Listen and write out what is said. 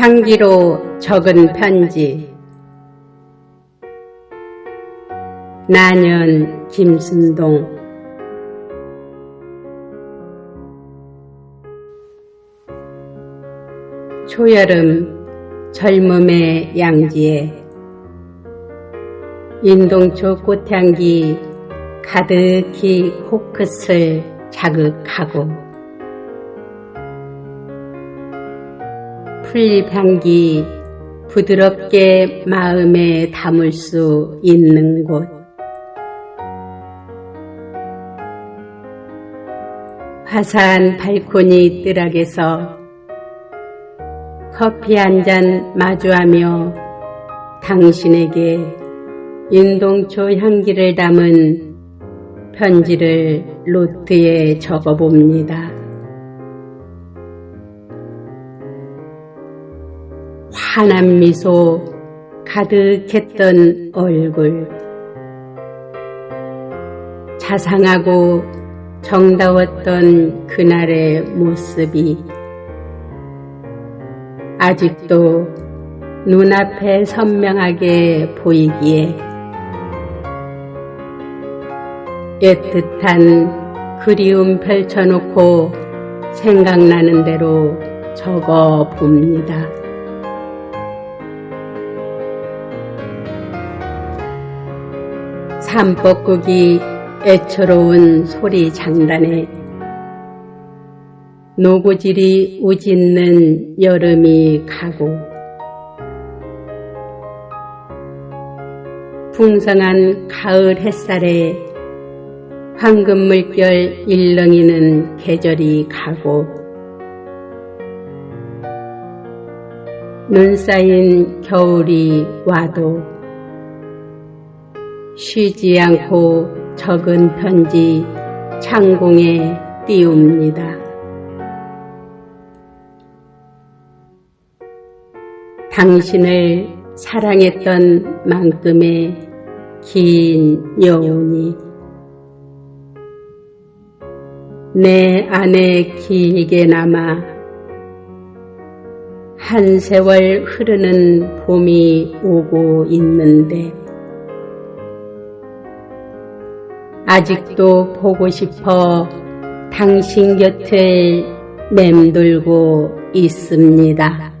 향기로 적은 편지. 나년 김순동. 초여름 젊음의 양지에 인동초 꽃향기 가득히 코끝을 자극하고 풀잎 향기 부드럽게 마음에 담을 수 있는 곳 화사한 발코니 뜰락에서 커피 한 잔 마주하며 당신에게 인동초 향기를 담은 편지를 노트에 적어봅니다. 환한 미소 가득했던 얼굴 자상하고 정다웠던 그날의 모습이 아직도 눈앞에 선명하게 보이기에 애틋한 그리움 펼쳐놓고 생각나는 대로 적어 봅니다. 산뻐꾸기 애처로운 소리 장단에 노고질이 우짖는 여름이 가고 풍성한 가을 햇살에 황금 물결 일렁이는 계절이 가고 눈 쌓인 겨울이 와도 쉬지 않고 적은 편지 창공에 띄웁니다. 당신을 사랑했던 만큼의 긴 여운이 내 안에 길게 남아 한 세월 흐르는 봄이 오고 있는데 아직도 보고 싶어 당신 곁을 맴돌고 있습니다.